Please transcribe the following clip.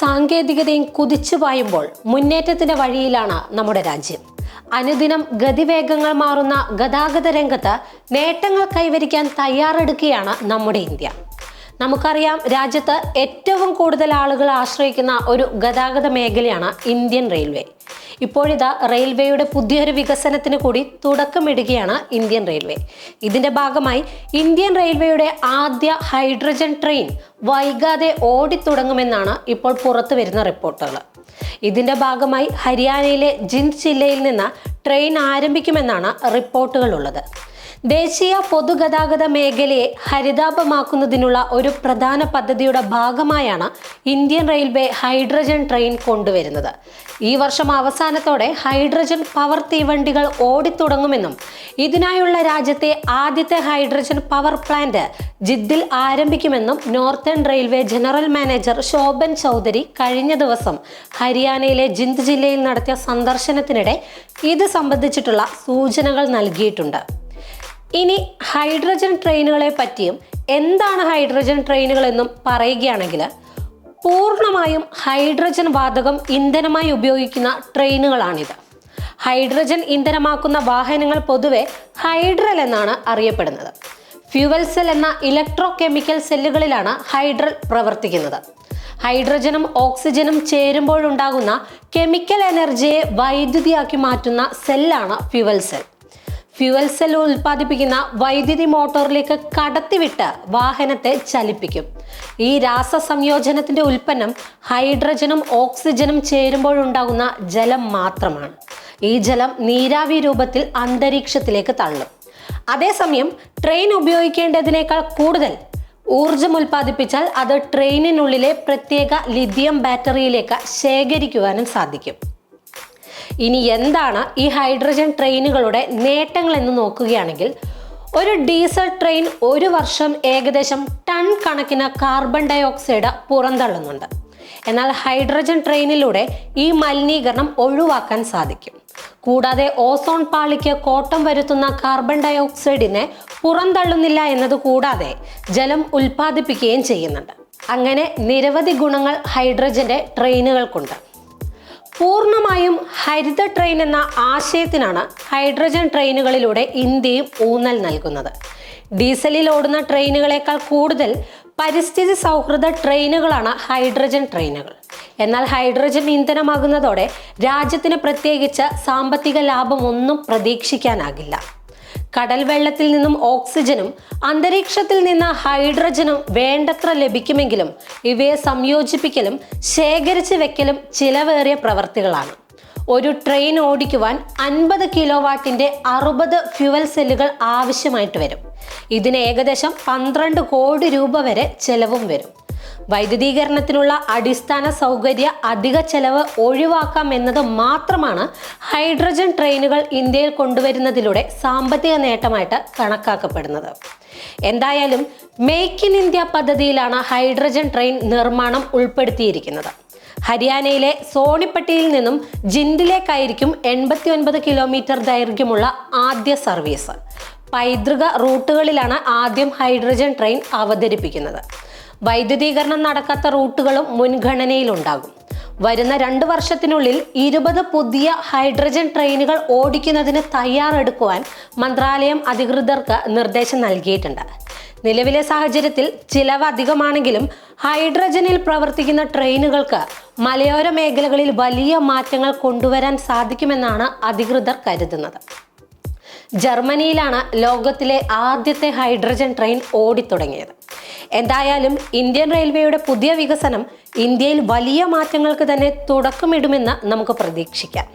സാങ്കേതികതയും കുതിച്ചു പായുമ്പോൾ മുന്നേറ്റത്തിന്റെ വഴിയിലാണ് നമ്മുടെ രാജ്യം. അനുദിനം ഗതിവേഗങ്ങൾ മാറുന്ന ഗതാഗത രംഗത്ത് നേട്ടങ്ങൾ കൈവരിക്കാൻ തയ്യാറെടുക്കുകയാണ് നമ്മുടെ ഇന്ത്യ. നമുക്കറിയാം രാജ്യത്ത് ഏറ്റവും കൂടുതൽ ആളുകൾ ആശ്രയിക്കുന്ന ഒരു ഗതാഗത മേഖലയാണ് ഇന്ത്യൻ റെയിൽവേ. ഇപ്പോഴിതാ റെയിൽവേയുടെ പുതിയൊരു വികസനത്തിന് കൂടി തുടക്കമിടുകയാണ് ഇന്ത്യൻ റെയിൽവേ. ഇതിന്റെ ഭാഗമായി ഇന്ത്യൻ റെയിൽവേയുടെ ആദ്യ ഹൈഡ്രജൻ ട്രെയിൻ വൈകാതെ ഓടിത്തുടങ്ങുമെന്നാണ് ഇപ്പോൾ പുറത്തു വരുന്ന റിപ്പോർട്ടുകൾ. ഇതിന്റെ ഭാഗമായി ഹരിയാനയിലെ ജിന്ദ് ജില്ലയിൽ നിന്ന് ട്രെയിൻ ആരംഭിക്കുമെന്നാണ് റിപ്പോർട്ടുകളുള്ളത്. ദേശീയ പൊതുഗതാഗത മേഖലയെ ഹരിതാപമാക്കുന്നതിനുള്ള ഒരു പ്രധാന പദ്ധതിയുടെ ഭാഗമായാണ് ഇന്ത്യൻ റെയിൽവേ ഹൈഡ്രജൻ ട്രെയിൻ കൊണ്ടുവരുന്നത്. ഈ വർഷം അവസാനത്തോടെ ഹൈഡ്രജൻ പവർ തീവണ്ടികൾ ഓടിത്തുടങ്ങുമെന്നും ഇതിനായുള്ള രാജ്യത്തെ ആദ്യത്തെ ഹൈഡ്രജൻ പവർ പ്ലാന്റ് ജിദ്ദിൽ ആരംഭിക്കുമെന്നും northern railway general manager Shobhan Chaudhary കഴിഞ്ഞ ദിവസം ഹരിയാനയിലെ ജിന്ദ് ജില്ലയിൽ നടത്തിയ സന്ദർശനത്തിനിടെ ഇത് സംബന്ധിച്ചിട്ടുള്ള സൂചനകൾ നൽകിയിട്ടുണ്ട്. ഇനി ഹൈഡ്രജൻ ട്രെയിനുകളെ പറ്റിയും എന്താണ് ഹൈഡ്രജൻ ട്രെയിനുകൾ എന്നും പറയുകയാണെങ്കിൽ പൂർണമായും ഹൈഡ്രജൻ വാതകം ഇന്ധനമായി ഉപയോഗിക്കുന്ന ട്രെയിനുകളാണിത്. ഹൈഡ്രജൻ ഇന്ധനമാക്കുന്ന വാഹനങ്ങൾ പൊതുവെ ഹൈഡ്രൽ എന്നാണ് അറിയപ്പെടുന്നത്. ഫ്യുവൽ സെൽ എന്ന ഇലക്ട്രോ കെമിക്കൽ സെല്ലുകളിലാണ് ഹൈഡ്രൽ പ്രവർത്തിക്കുന്നത്. ഹൈഡ്രജനും ഓക്സിജനും ചേരുമ്പോഴുണ്ടാകുന്ന കെമിക്കൽ എനർജിയെ വൈദ്യുതിയാക്കി മാറ്റുന്ന സെല്ലാണ് ഫ്യുവൽ സെൽ. ഫ്യൂവൽ സെൽ ഉൽപ്പാദിപ്പിക്കുന്ന വൈദ്യുതി മോട്ടോറിലേക്ക് കടത്തിവിട്ട് വാഹനത്തെ ചലിപ്പിക്കും. ഈ രാസ സംയോജനത്തിന്റെ ഉൽപ്പന്നം ഹൈഡ്രജനും ഓക്സിജനും ചേരുമ്പോഴുണ്ടാകുന്ന ജലം മാത്രമാണ്. ഈ ജലം നീരാവി രൂപത്തിൽ അന്തരീക്ഷത്തിലേക്ക് തള്ളും. അതേസമയം ട്രെയിൻ ഉപയോഗിക്കേണ്ടതിനേക്കാൾ കൂടുതൽ ഊർജം ഉൽപ്പാദിപ്പിച്ചാൽ അത് ട്രെയിനിനുള്ളിലെ പ്രത്യേക ലിഥിയം ബാറ്ററിയിലേക്ക് ശേഖരിക്കുവാനും സാധിക്കും. ഇനി എന്താണ് ഈ ഹൈഡ്രജൻ ട്രെയിനുകളുടെ നേട്ടങ്ങൾ എന്ന് നോക്കുകയാണെങ്കിൽ ഒരു ഡീസൽ ട്രെയിൻ ഒരു വർഷം ഏകദേശം ടൺ കണക്കിന് കാർബൺ ഡൈ ഓക്സൈഡ് പുറന്തള്ളുന്നുണ്ട്. എന്നാൽ ഹൈഡ്രജൻ ട്രെയിനിലൂടെ ഈ മലിനീകരണം ഒഴിവാക്കാൻ സാധിക്കും. കൂടാതെ ഓസോൺ പാളിക്ക് കോട്ടം വരുത്തുന്ന കാർബൺ ഡൈ ഓക്സൈഡിനെ പുറന്തള്ളുന്നില്ല എന്നത് കൂടാതെ ജലം ഉൽപ്പാദിപ്പിക്കുകയും ചെയ്യുന്നുണ്ട്. അങ്ങനെ നിരവധി ഗുണങ്ങൾ ഹൈഡ്രജന്റെ ട്രെയിനുകൾക്കുണ്ട്. പൂർണമായും ഹരിത ട്രെയിൻ എന്ന ആശയത്തിനാണ് ഹൈഡ്രജൻ ട്രെയിനുകളിലൂടെ ഇന്ത്യയും ഊന്നൽ നൽകുന്നത്. ഡീസലിൽ ഓടുന്ന ട്രെയിനുകളേക്കാൾ കൂടുതൽ പരിസ്ഥിതി സൗഹൃദ ട്രെയിനുകളാണ് ഹൈഡ്രജൻ ട്രെയിനുകൾ. എന്നാൽ ഹൈഡ്രജൻ ഇന്ധനമാകുന്നതോടെ രാജ്യത്തിന് പ്രത്യേകിച്ച് സാമ്പത്തിക ലാഭമൊന്നും പ്രതീക്ഷിക്കാനാകില്ല. കടൽ വെള്ളത്തിൽ നിന്നും ഓക്സിജനും അന്തരീക്ഷത്തിൽ നിന്ന് ഹൈഡ്രജനും വേണ്ടത്ര ലഭിക്കുമെങ്കിലും ഇവയെ സംയോജിപ്പിക്കലും ശേഖരിച്ചു വെക്കലും ചിലവേറിയ പ്രവർത്തികളാണ്. ഒരു ട്രെയിൻ ഓടിക്കുവാൻ അൻപത് കിലോ വാട്ടിന്റെ അറുപത് ഫ്യുവൽ സെല്ലുകൾ ആവശ്യമായിട്ട് വരും. ഇതിന് ഏകദേശം പന്ത്രണ്ട് കോടി രൂപ വരെ ചെലവും വരും. വൈദ്യുതീകരണത്തിനുള്ള അടിസ്ഥാന സൗകര്യ അധിക ചെലവ് ഒഴിവാക്കാം എന്നത് മാത്രമാണ് ഹൈഡ്രജൻ ട്രെയിനുകൾ ഇന്ത്യയിൽ കൊണ്ടുവരുന്നതിലൂടെ സാമ്പത്തിക നേട്ടമായിട്ട് കണക്കാക്കപ്പെടുന്നത്. എന്തായാലും മേക്ക് ഇൻ ഇന്ത്യ പദ്ധതിയിലാണ് ഹൈഡ്രജൻ ട്രെയിൻ നിർമ്മാണം ഉൾപ്പെടുത്തിയിരിക്കുന്നത്. ഹരിയാനയിലെ സോണിപ്പട്ടിയിൽ നിന്നും ജിൻഡിലേക്കായിരിക്കും എൺപത്തി ഒൻപത് കിലോമീറ്റർ ദൈർഘ്യമുള്ള ആദ്യ സർവീസ്. പൈതൃക റൂട്ടുകളിലാണ് ആദ്യം ഹൈഡ്രജൻ ട്രെയിൻ അവതരിപ്പിക്കുന്നത്. വൈദ്യുതീകരണം നടക്കാത്ത റൂട്ടുകളും മുൻഗണനയിലുണ്ടാകും. വരുന്ന രണ്ട് വർഷത്തിനുള്ളിൽ ഇരുപത് പുതിയ ഹൈഡ്രജൻ ട്രെയിനുകൾ ഓടിക്കുന്നതിന് തയ്യാറെടുക്കുവാൻ മന്ത്രാലയം അധികൃതർക്ക് നിർദ്ദേശം നൽകിയിട്ടുണ്ട്. നിലവിലെ സാഹചര്യത്തിൽ ചിലവ് അധികമാണെങ്കിലും ഹൈഡ്രജനിൽ പ്രവർത്തിക്കുന്ന ട്രെയിനുകൾക്ക് മലയോര മേഖലകളിൽ വലിയ മാറ്റങ്ങൾ കൊണ്ടുവരാൻ സാധിക്കുമെന്നാണ് അധികൃതർ കരുതുന്നത്. ജർമ്മനിയിലാണ് ലോകത്തിലെ ആദ്യത്തെ ഹൈഡ്രജൻ ട്രെയിൻ ഓടിത്തുടങ്ങിയത്. എന്തായാലും ഇന്ത്യൻ റെയിൽവേയുടെ പുതിയ വികസനം ഇന്ത്യയിൽ വലിയ മാറ്റങ്ങൾക്ക് തന്നെ തുടക്കമിടുമെന്ന് നമുക്ക് പ്രതീക്ഷിക്കാം.